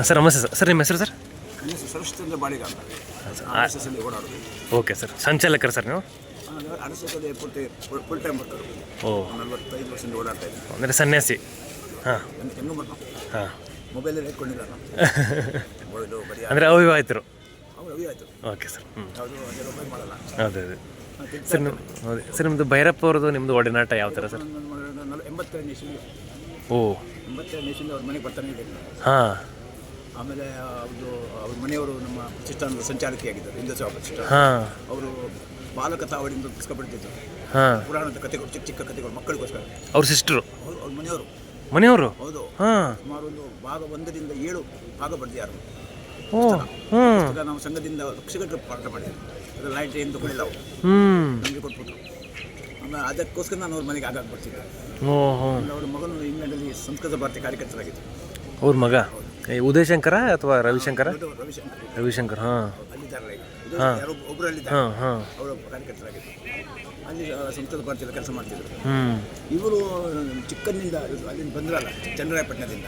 Sir ನಮಸ್ತೆ sir. Sir ನಿಮ್ಮ ಹೆಸರು ಸರ್? ಸರಶ್ಚಂದ್ರ ಓಕೆ ಸರ್. ಸಂಚಾಲಕರು ಸರ್ ನೀವು? ಅರಸೋದೆ ಪೂರ್ತಿ ಫುಲ್ ಟೈಮ್ ಬರ್ತಾರೆ ಓ. ನಲ್ವತ್ತೈದು ವರ್ಷದಿಂದ ಓಡಾಡ್ತಾ ಇದ್ದೀನಿ. ಅಂದರೆ ಸನ್ಯಾಸಿ. ಹಾಂ. ನನ್ನ ಹೆಂಗೆ ಬರ್ತಾವ ಹಾಂ. ಮೊಬೈಲಲ್ಲಿ ಇಟ್ಕೊಂಡಿಲ್ಲ ಬರೀ ಅಂದರೆ ಅವಿವಾಹಿತರು. ಅವ್ರು ಅವಿ ಆಯಿತು ಓಕೆ ಸರ್. ಹ್ಞೂ ಯಾವುದು ಮಾಡಲ್ಲ. ಅದೇ ಅದೇ. ಸರ್ ನಿಮ್ಮ ಹೌದು. ಸರ್ ನಿಮ್ಮದು ಭೈರಪ್ಪ ಅವ್ರದ್ದು ನಿಮ್ಮದು ಒಡನಾಟ ಯಾವ ಥರ ಸರ್? ಎಂಬತ್ತೆರಡು ಓ. ಎಂಬತ್ತೆರಡು ಅವ್ರ ಮನೆಗೆ ಬರ್ತಾನೆ ಹಾಂ. ಆಮೇಲೆ ಅವರು ಅವ್ರ ಮನೆಯವರು ನಮ್ಮ ಪ್ರತಿಷ್ಠಾನದ ಸಂಚಾಲಕಿಯಾಗಿದ್ದರು ಹಿಂದೂ ಪ್ರತಿಷ್ಠಾನ. ಅವರು ಬಾಲಕ ತಾವಡಿಯಿಂದ ಪುಸ್ತಕ ಪುರಾಣದ ಕಥೆಗಳು ಚಿಕ್ಕ ಚಿಕ್ಕ ಕಥೆಗಳು ಮಕ್ಕಳಿಗೋಸ್ಕರ. ಅವ್ರ ಸಿಸ್ಟರು ಅವ್ರು ಮನೆಯವರು. ಮನೆಯವರು? ಹೌದು. ಸುಮಾರು ಒಂದು ಭಾಗ ಒಂದರಿಂದ ಏಳು ಭಾಗ ಬರೆದಿದ್ದಾರೆ ನಾವು ಸಂಘದಿಂದ ಲಕ್ಷಗಟ್ಟಲೆ ಪಾಠ ಮಾಡಿದ್ವಿ ಅದು ಲೈಟ್ ಏನು ತಗೊಂಡಿಲ್ಲ ಅವರು. ಹ್ಞೂ ನಮಗೆ ಕೊಟ್ಬಿಟ್ರು. ಆಮೇಲೆ ಅದಕ್ಕೋಸ್ಕರ ನಾನು ಅವ್ರ ಮನೆಗೆ ಆಗಾಗ ಬರ್ತಿದ್ದೆ. ಅವ್ರ ಮಗನು ಇಂಗ್ಲೆಂಡಲ್ಲಿ ಸಂಸ್ಕೃತ ಭಾರತಿ ಕಾರ್ಯಕರ್ತರಾಗಿದ್ದರು ಅವ್ರ ಮಗ? ಉದಯಶಂಕರ ಅಥವಾ ರವಿಶಂಕರ? ರವಿಶಂಕರ್. ಹಾಂ. ಹಾಂ. ಹಾಂ ಅಲ್ಲಿ ಸಂಸ್ಕೃತ ಭಾರತಿಯಲ್ಲಿ ಕೆಲಸ ಮಾಡ್ತಿದ್ರು. ಇವರು ಚಿಕ್ಕಂದಿಂದ ಅಲ್ಲಿಂದ ಬಂದ್ರಲ್ಲ ಚಂದ್ರಾಯಪಟ್ಟಣದಿಂದ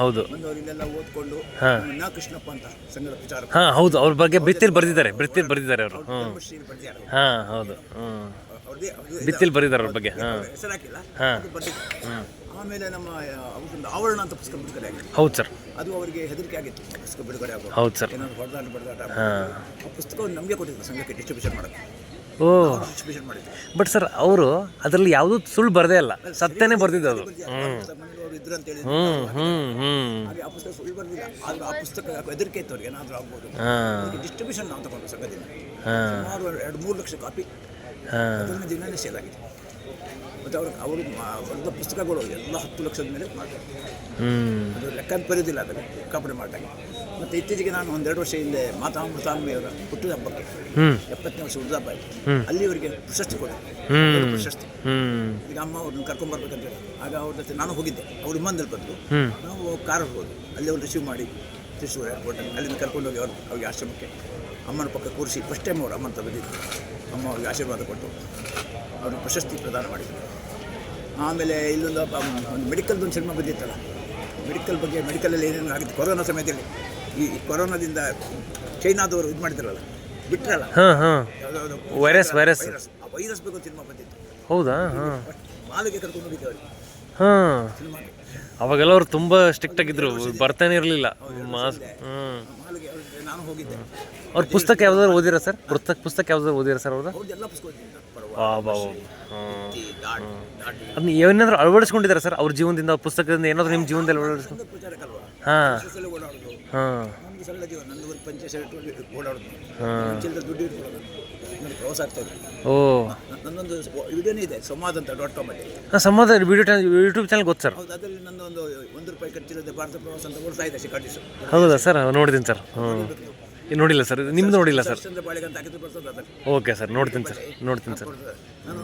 ಹೌದು. ಬಂದವರು ಇಲ್ಲೆಲ್ಲ ಓದ್ಕೊಂಡು. ನಾ ಕೃಷ್ಣಪ್ಪ ಅಂತ ಸಂಘದ ಪ್ರಚಾರ ಹಾ ಹೌದು ಅವ್ರ ಬಗ್ಗೆ ಬಿತ್ತಿಲ್ ಬರೆದಿದ್ದಾರೆ ಬಿತ್ತಿಲ್ ಬರೆದಿದ್ದಾರೆ ಅವರು. ಹಾ ಹೌದು. ಬಿತ್ತಿಲ್ ಬರೆದಿದ್ದಾರೆ ಅವ್ರ ಬಗ್ಗೆ ಹಾಂ. ಹೆಸರು ಹಾಕಿಲ್ಲ ಹಾ. ಅದು ಬರ್ದಿದ್ದಾರೆ. ಆಮೇಲೆ ನಮ್ಮ ಆವರಣ ಅಂತ ಪುಸ್ತಕ ಬಿಡುಗಡೆ ಆಗಿತ್ತು ಹೌದು ಸರ್. ಅದು ಅವರಿಗೆ ಹೆದರಿಕೆ ಆಗಿತ್ತು ಪುಸ್ತಕ ಬಿಡುಗಡೆ ಆಗೋದು ಹೌದು ಸರ್. ಏನಾದ್ರು ಹೊಡೆದಾಟ ಬಡದಾಟ ಆ ಪುಸ್ತಕವನ್ನು ನಮಗೆ ಕೊಟ್ಟಿದ್ರು ಸಂಘಕ್ಕೆ ಡಿಸ್ಟ್ರಿಬ್ಯೂಷನ್ ಮಾಡೋಕ್ಕೆ. ಓ. ಡಿಸ್ಟ್ರಿಬ್ಯೂಷನ್ ಮಾಡಿದ್ರು ಬಟ್ ಸರ್ ಅವರು ಅದರಲ್ಲಿ ಯಾವುದೂ ಸುಳ್ಳು ಬರದೇ ಇಲ್ಲ. ಸತ್ಯನೇ ಬರ್ದಿದ್ದು ಅದು. ಅವರು ಇದ್ರು ಅಂತ ಹೇಳಿ ಹ್ಞೂ ಹ್ಞೂ ಹ್ಞೂ ಹಾಗೆ ಆ ಪುಸ್ತಕ ಸುಳ್ಳು ಬರ್ದಿಲ್ಲ. ಆದ್ರೆ ಆ ಪುಸ್ತಕ ಹೆದರಿಕೆ ಇತ್ತು ಅವ್ರಿಗೆ ಏನಾದರೂ ಆಗ್ಬೋದು. ಡಿಸ್ಟ್ರಿಬ್ಯೂಷನ್ ನಾವು ತಗೊಂಡು ಹಾಂ. ಸುಮಾರು ಎರಡು ಮೂರು ಲಕ್ಷ ಕಾಪಿ ಅದನ್ನ ದಿನನೇ ಸೇಲ್ ಆಗಿದೆ. ಮತ್ತು ಅವರು ಅವರು ಬರೆದ ಪುಸ್ತಕಗಳು ಎಲ್ಲ ಹತ್ತು ಲಕ್ಷದ ಮೇಲೆ ಮಾಡ್ತಾರೆ. ಅದು ಲೆಕ್ಕ ಬರೋದಿಲ್ಲ ಅದನ್ನು ಕಾಪಡಿ ಮಾಡಿದಾಗ. ಮತ್ತು ಇತ್ತೀಚೆಗೆ ನಾನು ಒಂದೆರಡು ವರ್ಷ ಹಿಂದೆ ಮಾತಾಮೃತಾಂಬೆಯವರ ಹುಟ್ಟಿದ ಹಬ್ಬಕ್ಕೆ ಎಪ್ಪತ್ತನೇ ವರ್ಷ ಹುಟ್ಟಿದ ಹಬ್ಬ ಆಯಿತು. ಅಲ್ಲಿವರೆಗೆ ಪ್ರಶಸ್ತಿ ಹ್ಞೂ ಪ್ರಶಸ್ತಿ. ಈಗ ಅಮ್ಮ ಅವ್ರನ್ನ ಕರ್ಕೊಂಡ್ಬರ್ಬೇಕಂತ ಹೇಳಿ. ಆಗ ಅವ್ರ ಜೊತೆ ನಾನು ಹೋಗಿದ್ದೆ. ಅವ್ರು ವಿಮಾನದಲ್ಲಿ ಬಂದು ನಾವು ಕಾರ್ ಹೋದ್ವಿ ಅಲ್ಲಿ ಅವ್ರು ರಿಸೀವ್ ಮಾಡಿ ತ್ರಿಶೂರ್ ಏರ್ಪೋರ್ಟಲ್ಲಿ ಅಲ್ಲಿಂದ ಕರ್ಕೊಂಡೋಗಿ ಅವ್ರು ಅವ್ರಿಗೆ ಆಶ್ರಮಕ್ಕೆ. ಅಮ್ಮನ ಪಕ್ಕ ಕೂರಿಸಿ ಫಸ್ಟ್ ಟೈಮ್ ಅವ್ರು ಅಮ್ಮನ ಬಂದಿದ್ದು ಅಮ್ಮ ಅವ್ರಿಗೆ ಆಶೀರ್ವಾದ ಕೊಟ್ಟು ಅವ್ರಿಗೆ ಪ್ರಶಸ್ತಿ ಪ್ರದಾನ ಮಾಡಿದ್ರು. ಆಮೇಲೆ ಇಲ್ಲೊಂದು ಒಂದು ಮೆಡಿಕಲ್ದು ಒಂದು ಸಿನಿಮಾ ಬಂದಿತ್ತಲ್ಲ. ಮೆಡಿಕಲ್ ಬಗ್ಗೆ ಮೆಡಿಕಲಲ್ಲಿ ಏನೇನು ಆಗಿತ್ತು? ಕೊರೋನಾ ಸಮಯದಲ್ಲಿ. ಈ ಕೊರೋನಾದಿಂದ ಚೈನಾದವರು ಇದು ಮಾಡಿದ್ರಲ್ಲ ಬಿಟ್ರಲ್ಲ. ಹಾಂ ಹಾಂ. Virus virus. ವೈರಸ್. ಆ ವೈರಸ್ ಬಗ್ಗೆ ಸಿನಿಮಾ ಬಂದಿತ್ತು. ಹೌದಾ? ಹಾಂ. ಮಾಲಿಗೆ ಕರ್ಕೊಂಡು ಹೋಗಿದ್ದೆ ಹಾ. ಹಾಂ ಅವಾಗೆಲ್ಲ ಅವ್ರು ತುಂಬ ಸ್ಟ್ರಿಕ್ಟ್ ಆಗಿದ್ರು. ಬರ್ತಾನೆ ಇರಲಿಲ್ಲ. ಮಾಸ್ಕ್ ಹ್ಞೂ ಮಾಲಿಗೆ ಅವ್ರ ನಾನು ಹೋಗಿದ್ದೆ. ಅವ್ರ ಪುಸ್ತಕ ಯಾವ್ದಾದ್ರು ಓದಿರ ಸರ್? ಪುಸ್ತಕ ಪುಸ್ತಕ ಯಾವ್ದಾದ್ರು ಓದಿರ ಸರ್ ಅವ್ರದ್ದು? ಪುಸ್ತಕ ಓದಿದ್ದೀನಿ. ಹಾಂ. ಅದನ್ನ ಏನಾದ್ರು ಅಳವಡಿಸ್ಕೊಂಡಿದ್ದಾರೆ ಸರ್? ಅವ್ರ ಜೀವನದಿಂದ ಅವ್ರ ಪುಸ್ತಕದಿಂದ ಏನಾದ್ರು ನಿಮ್ಮ ಜೀವನದಲ್ಲಿ ಅಳವಡಿಸ್ಕೊಂಡು ಪ್ರಚಾರಕ್ಕಲ್ವಾ? ಹಾಂ. ಓಡಾಡೋದು. ಹಾಂ. ನಮ್ದು ಸರಳ ಜೀವನ ನಂದು ಒಂದು ಪಂಚೆ ಶರ್ಟ್ ಓಡಾಡೋದು. ಚಿಲ್ಲದ ದುಡ್ಡು ಇಟ್ಕೊಳ್ಳೋದು ನನಗೆ ಪ್ರವಾಸ ಆಗ್ತಾ ಇತ್ತು ಓ. ನನ್ನೊಂದು ವಿಡಿಯೋನೇ ಇದೆ ಸಂವಾದ ಅಂತ ಡಾಟ್ ಕಾಮಲ್ಲಿ ಹಾಂ ಸಂವಾದ ವಿಡಿಯೋ ಯೂಟ್ಯೂಬ್ ಚಾನಲ್ ಗೊತ್ತು ಸರ್. ಹೌದು ಅದರಲ್ಲಿ ನಂದು ಒಂದು ರೂಪಾಯಿ ಖರ್ಚಿಲ್ಲದೆ ಭಾರತ ಪ್ರವಾಸ ಅಂತ ಓಡ್ತಾ ಇದೆ ಶಿಕಾಡಿಸು ಹೌದಾ ಸರ್? ನೋಡಿದ್ದೀನಿ ಸರ್. ಹ್ಞೂ ನೋಡಿಲ್ಲ ಸರ್. ನಿಮ್ದು ನೋಡಿಲ್ಲ ಸರ್ ಚಂದ್ರ ಬಾಳಿಗೆ ಅಂತ ಹಾಕಿದ್ರು ಬರ್ತದೆ ಅದರಲ್ಲಿ. ಓಕೆ ಸರ್ ನೋಡ್ತೀನಿ ಸರ್ ನೋಡ್ತೀನಿ ಸರ್. ನಾನು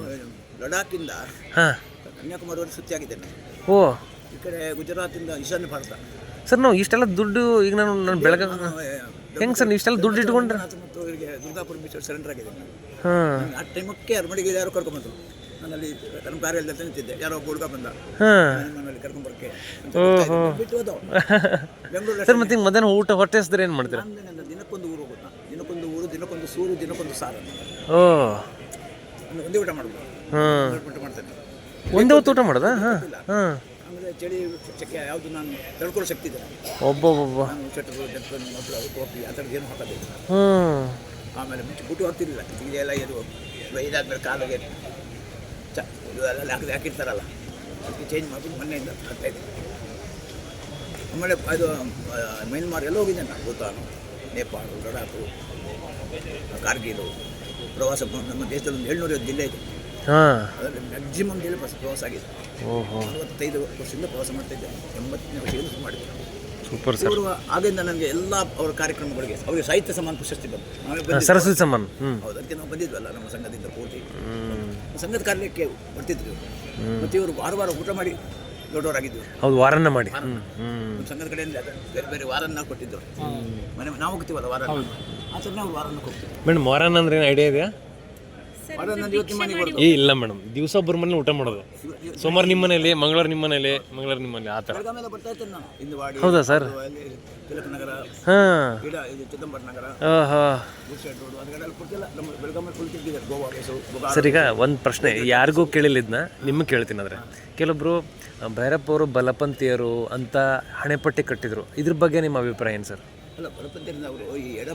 ಲಡಾಖಿಂದ ಹಾಂ. ಕನ್ಯಾಕುಮಾರಿವರೆಗೆ ಸುತ್ತಿಯಾಗಿದ್ದೇನೆ. ಓ. ಈ ಕಡೆ ಗುಜರಾತಿಂದ ಈಶಾನ್ಯ ಭಾರತ. ಸರ್ ನಾವು ಇಷ್ಟೆಲ್ಲ ದುಡ್ಡು ಈಗ ನಾನು ನಾನು ಬೆಳಗ್ಗೆ ಹೆಂಗ್ ಸರ್ ನೀವು ಇಷ್ಟೆಲ್ಲ ದುಡ್ಡು ಇಟ್ಕೊಂಡ್ರೆ? ಇವರಿಗೆ ದುರ್ಗಾಪುರ ಬೀಚ್ ಸರೆಂಡರ್ ಆಗಿದೆ ಹಾಂ. ಆ ಟೈಮಕ್ಕೆ ಅರಮನೆಗೆ ಯಾರೋ ಕರ್ಕೊಂಬಂದರು. ನಾನಲ್ಲಿ ನಮ್ಮ ಕಾರ್ಯಾಲಯದಲ್ಲಿ ನಿಂತಿದ್ದೆ. ಯಾರೋ ಒಬ್ಬ ಹುಡುಗ ಬಂದ. ಹಾಂ. ನನ್ನಲ್ಲಿ ಕರ್ಕೊಂಡ್ಬರ್ಕೆ ಅಂತ. ಬಿಟ್ಟು ಹೋದ ಅವ್ನು. ಸರ್ ಮತ್ತೆ ಮಧ್ಯಾಹ್ನ ಊಟ ಹೊಟ್ಟೆ ಹಸಿದ್ರೆ ಏನು ಮಾಡ್ತೀರಾ? ನನ್ನ ದಿನಕ್ಕೊಂದು ಊರು ಹೋಗುತ್ತಾ. ದಿನಕ್ಕೊಂದು ಊರು ದಿನಕ್ಕೊಂದು ಸೂರು ದಿನಕ್ಕೊಂದು ಸಾರು. ಓ. ಒಂದೇ ಊಟ ಮಾಡೋದು ಹಾಂ. ಊಟ ಮಾಡ್ತೇನೆ ಒಂದೇ ಹೊತ್ತು ಊಟ ಮಾಡೋದಾ? ಹಾಂ. ಹಾಂ. ಚಳಿ ಚಕ್ಕೆ ಯಾವುದು ನಾನು ತಡ್ಕೊಳ್ಳೋ ಶಕ್ತಿ ಇದೆ ಒಬ್ಬೊಬ್ಬೊಬ್ಬ. ನಾನು ಚಟರು ಜಟ್ಪನ್ ಮೊದಲು ಅದು ಆ ಥರದ್ದು ಏನು ಹಾಕೋದಿಲ್ಲ. ಹ್ಞೂ ಆಮೇಲೆ ಮುಂಚೆ ಬುಟ್ಟು ಹಾಕ್ತಿರ್ಲಿಲ್ಲ ಇದೆಲ್ಲ ಇದು ಇದಾದ್ಮೇಲೆ ಕಾಲಿಗೆ ಚ ಇದು ಎಲ್ಲ ಹಾಕಿ ಹಾಕಿರ್ತಾರಲ್ಲ. ಅದಕ್ಕೆ ಚೇಂಜ್ ಮಾಡ್ಬಿಟ್ಟು ಮೊನ್ನೆಯಿಂದ ಹಾಕ್ತಾ ಇದ್ದೆ ಆಮೇಲೆ ಅದು ಮ್ಯಾನ್ಮಾರ್ ಎಲ್ಲ ಹೋಗಿದ್ದೆ ನಾನು. ಭೂತಾನು ನೇಪಾಳ ಲಡಾಖು ಕಾರ್ಗಿಲು ಪ್ರವಾಸ ನಮ್ಮ ದೇಶದಲ್ಲಿ ಒಂದು ಏಳ್ನೂರ ಜಿಲ್ಲೆ ಇದೆ. ಹಾಂ. ಮ್ಯಾಕ್ಸಿಮಮ್ ಜಿಲ್ಲೆ ಪ್ರವಾಸ ಪ್ರವಾಸ ಆಗಿದೆ. ಓಹೋ. ನಲವತ್ತೈದು ವರ್ಷದಿಂದ ಪ್ರವಾಸ ಮಾಡ್ತಾ ಇದ್ದೆ ಎಂಬತ್ತನೇ ವರ್ಷದಿಂದ ಮಾಡಿದ್ದೆ. ಸೂಪರ್ ಸರ್ ಆಗಿಂದ ನನಗೆ ಎಲ್ಲ ಅವರ ಕಾರ್ಯಕ್ರಮಗಳಿಗೆ ಅವರಿಗೆ ಸಾಹಿತ್ಯ ಸಮಾನ ಪ್ರಶಸ್ತಿ ಬಂತು. ಸರಸ್ವತಿ ಸಮಾನ. ಹೌದು ಅದಕ್ಕೆ ನಾವು ಬಂದಿದ್ವಲ್ಲ ನಮ್ಮ ಸಂಘದಿಂದ ಪೂರ್ತಿ. ಸಂಘದ ಕಾರ್ಯಕ್ಕೆ ಬರ್ತಿದ್ರು ಮತ್ತು ಇವರು ವಾರ ವಾರ ಊಟ ಮಾಡಿ ದೊಡ್ಡವರಾಗಿದ್ದರು ಹೌದು ವಾರನ್ನ ಮಾಡಿ. ಸಂಘದ ಕಡೆಯಿಂದ ಬೇರೆ ಬೇರೆ ವಾರನ್ನ ಕೊಟ್ಟಿದ್ದರು ಮನೆ ನಾವು ಹೋಗ್ತೀವಲ್ಲ ವಾರ ಆ ಥರ ನಾವು ವಾರನ್ನ ಕೊಡ್ತೀವಿ ಮೇಡಮ್ ವಾರನ್ನ ಅಂದ್ರೆ ಏನು ಐಡಿಯಾ ಇದೆಯಾ? ಏ ಇಲ್ಲ ಮೇಡಮ್. ದಿವಸ ಒಬ್ಬರ ಮನೇಲಿ ಊಟ ಮಾಡೋದು. ಸೋಮವಾರ ನಿಮ್ಮ ಮನೇಲಿ ಮಂಗಳವಾರ ನಿಮ್ಮ ಮನೇಲಿ ಮಂಗಳವಾರ ನಿಮ್ಮ ಮನೇಲಿ ಆ ಥರ. ಬರ್ತಾ ಇರ್ತೇನೆ ನಾನು. ಇಂದುವಾಡಿ ಹೌದಾ ಸರ್? ಹಾಂ. ಸರ್ ಈಗ ಒಂದು ಪ್ರಶ್ನೆ. ಯಾರಿಗೂ ಕೇಳಿಲ್ಲಿದ್ನ? ನಿಮಗೆ ಕೇಳ್ತೀನಿ ಆದರೆ. ಕೆಲವೊಬ್ರು ಭೈರಪ್ಪ ಅವರು ಬಲಪಂಥೀಯರು ಅಂತ ಹಣೆಪಟ್ಟಿ ಕಟ್ಟಿದ್ರು. ಇದ್ರ ಬಗ್ಗೆ ನಿಮ್ಮ ಅಭಿಪ್ರಾಯ ಏನು ಸರ್? ಅಲ್ಲ ಬಲಪಂಥದಿಂದ ಅವರು ಈ ಎಡ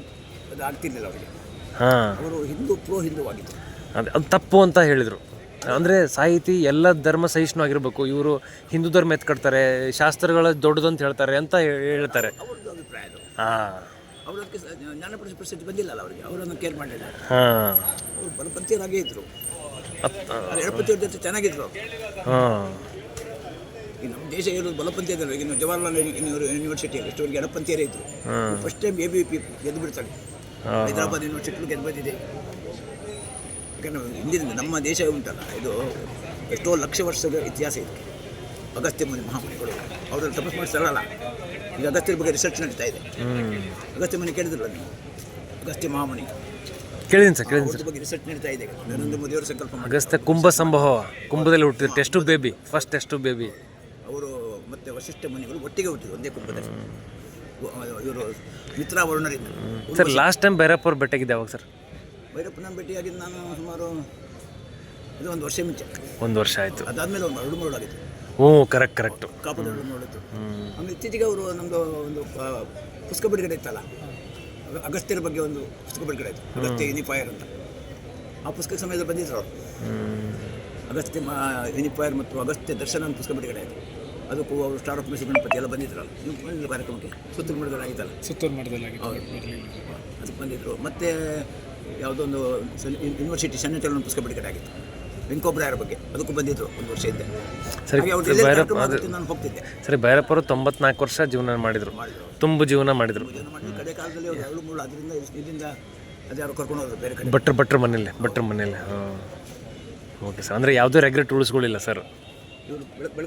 ಆಗ್ತಿರ್ಲಿಲ್ಲ ಅವರಿಗೆ. ಹಾಂ. ಅವರು ಹಿಂದೂ ಪ್ರೋ ಹಿಂದೂ ಆಗಿತ್ತು ಅದು ಅದು ತಪ್ಪು ಅಂತ ಹೇಳಿದರು. ಅಂದರೆ ಸಾಹಿತಿ ಎಲ್ಲ ಧರ್ಮ ಸಹಿಷ್ಣು ಆಗಿರಬೇಕು ಇವರು ಹಿಂದೂ ಧರ್ಮ ಎತ್ಕಡ್ತಾರೆ ಶಾಸ್ತ್ರಗಳ ದೊಡ್ಡದು ಅಂತ ಹೇಳ್ತಾರೆ ಅಂತ ಹೇಳ್ತಾರೆ. ಹಾಂ. ಅವರು ಅದಕ್ಕೆ ಸ- ಜ್ಞಾನ ಪ್ರಶಸ್ತಿ ಪ್ರಶಸ್ತಿ ಬಂದಿಲ್ಲಲ್ಲ ಅವರಿಗೆ? ಅವರನ್ನು ಕೇರ್ ಮಾಡಲಿಲ್ಲ ಹಾಂ. ಅವರು ಬಲಪಂಥೀಯರಾಗೇ ಇದ್ರು. ಎಡಪಂಥೀಯರ ಜೊತೆ ಚೆನ್ನಾಗಿದ್ರು ಹಾಂ. ಈ ನಮ್ಮ ದೇಶ ಇರೋದು ಬಲಪಂಥೀಯರು ಇನ್ನು ಜವಾಹರ್ಲಾಲ್ ನೆಹರು ಯೂನಿವರ್ಸಿಟಿಯಲ್ಲಿ ಎಷ್ಟವರೆಗೆ ಎಡಪಂಥೀಯರೇ ಇದ್ರು. First time A B P ಗೆದ್ದು ಬಿಡ್ತಾಳೆ. ಹೈದರಾಬಾದ್ ಯೂನಿವರ್ಸಿಟಿ ಗೆದ್ದು ಬಂದಿದೆ. ಯಾಕಂದ್ರೆ ಹಿಂದಿನಿಂದ ನಮ್ಮ ದೇಶ ಉಂಟಲ್ಲ ಇದು ಎಷ್ಟೋ ಲಕ್ಷ ವರ್ಷದ ಇತಿಹಾಸ ಇದೆ. ಅಗಸ್ತ್ಯ ಮುನಿ ಮಹಾಮುನಿಗಳು ಅವರಲ್ಲಿ ತಪಸ್ ಮಾಡಿ ಸರಳ ಈಗ ಅಗಸ್ತ್ಯರ ಬಗ್ಗೆ ರಿಸರ್ಚ್ ನಡೀತಾ ಇದೆ. ಅಗಸ್ತ್ಯ ಮುನಿ ಕೇಳಿದ್ರಲ್ಲ ನೀವು? ಅಗಸ್ತ್ಯ ಮಹಾಮುನಿ. ಕೇಳಿದ್ದೀನಿ ಸರ್ ಕೇಳಿದ್ದೀನಿ ಅವ್ರ ಬಗ್ಗೆ ರಿಸರ್ಚ್ ನಡೀತಾ ಇದೆ. ನರೇಂದ್ರ ಮೋದಿ ಅವರು ಸಂಕಲ್ಪ ಅಗಸ್ತ್ಯ ಕುಂಭ ಸಂಭವ ಕುಂಭದಲ್ಲಿ ಹುಟ್ಟಿದ test baby first test baby ಅವರು ಮತ್ತೆ ವಶಿಷ್ಠ ಮುನಿಗಳು ಒಟ್ಟಿಗೆ ಹುಟ್ಟಿದ್ರು ಒಂದೇ ಕುಂಭದಲ್ಲಿ. ಇವರು ಮಿತ್ರಾವರ್ಣರಿಂದ ಸರ್ ಲಾಸ್ಟ್ ಟೈಮ್ ಭೈರಪ್ಪ ಅವ್ರು ಬೆಟ್ಟಗಿದ್ದೆ ಅವಾಗ ಸರ್? ಭೈರಪ್ಪನ ಭೇಟಿಯಾಗಿದ್ದು ನಾನು ಸುಮಾರು ಇದು ಒಂದು ವರ್ಷ ಮುಂಚೆ. ಒಂದು ವರ್ಷ ಆಯಿತು. ಅದಾದಮೇಲೆ ಒಂದು ಎರಡು ಮೂರು ಆಗಿತ್ತು. ಓ ಕರೆಕ್ಟ್ ಕರೆಕ್ಟ್ ಕಾಪದ ಎರಡು ನೋಡಿತ್ತು ಆಮೇಲೆ ಇತ್ತೀಚೆಗೆ ಅವರು ನಮ್ಮದು ಒಂದು ಪುಸ್ತಕ ಬಿಡುಗಡೆ ಇತ್ತಲ್ಲ? ಅಗ- ಅಗಸ್ತ್ಯರ ಬಗ್ಗೆ ಒಂದು ಪುಸ್ತಕ ಬಿಡುಗಡೆ ಆಯಿತು ಅಗಸ್ತ್ಯ ಯುನಿಫೈರ್ ಅಂತ. ಆ ಪುಸ್ತಕ ಸಮಯದಲ್ಲಿ ಬಂದಿದ್ರು ಅವರು. ಅಗಸ್ತ್ಯ ಮಾ ಯುನಿಫೈರ್ ಮತ್ತು ಅಗಸ್ತ್ಯ ದರ್ಶನ ಅಂತ ಪುಸ್ತಕ ಬಿಡುಗಡೆ ಆಯಿತು ಅದಕ್ಕೂ ಅವರು ಸ್ಟಾರ್ ಆಫ್ ಮೆಸಿ ಗಣಪತಿ ಎಲ್ಲ ಬಂದಿದ್ರಲ್ಲ ನೀವು ಬಂದಿದ್ದು ಕಾರ್ಯಕ್ರಮಕ್ಕೆ ಸುತ್ತೂರು ಬಿಡುಗಡೆ ಆಗಿತ್ತಲ್ಲ? ಸುತ್ತೂರು ಮಠದಲ್ಲಿ ಹೌದು. ಅದಕ್ಕೆ ಬಂದಿದ್ದರು ಮತ್ತು ಯಾವುದೊಂದು ಯೂನಿವರ್ಸಿಟಿ ಸಣ್ಣ ಪುಸ್ತಕ ಬಿಡುಗಡೆ ಆಗಿತ್ತು. ವೆಂಕೋಬ್ರಾಯರ ಬಗ್ಗೆ. ಅದಕ್ಕೂ ಬಂದಿದ್ದರು ಒಂದು ವರ್ಷ ಇದ್ದೆ ನಾನು ಹೋಗ್ತಿದ್ದೆ. ಸರಿ ಭೈರಪ್ಪರು ತೊಂಬತ್ನಾಲ್ಕು ವರ್ಷ ಜೀವನ ಮಾಡಿದರು. ತುಂಬ ಜೀವನ ಮಾಡಿದರು. ಕಡೆ ಕಾಲದಲ್ಲಿ ಅವ್ರು ಎರಡು ಮೂರು ಅದರಿಂದ ಇದರಿಂದ ಅದ್ಯಾರು ಕರ್ಕೊಂಡು ಹೋದ್ರು ಬೇರೆ ಕಡೆ. ಭಟ್ರ ಭಟ್ರ ಮನೇಲಿ ಭಟ್ರ ಮನೇಲಿ ಹಾಂ. ಓಕೆ ಸರ್ ಅಂದರೆ ಯಾವುದೇ ರೆಗ್ರೆಟ್ ಉಳಿಸ್ಕೊಳ್ಳಿಲ್ಲ ಸರ್ ಇವರು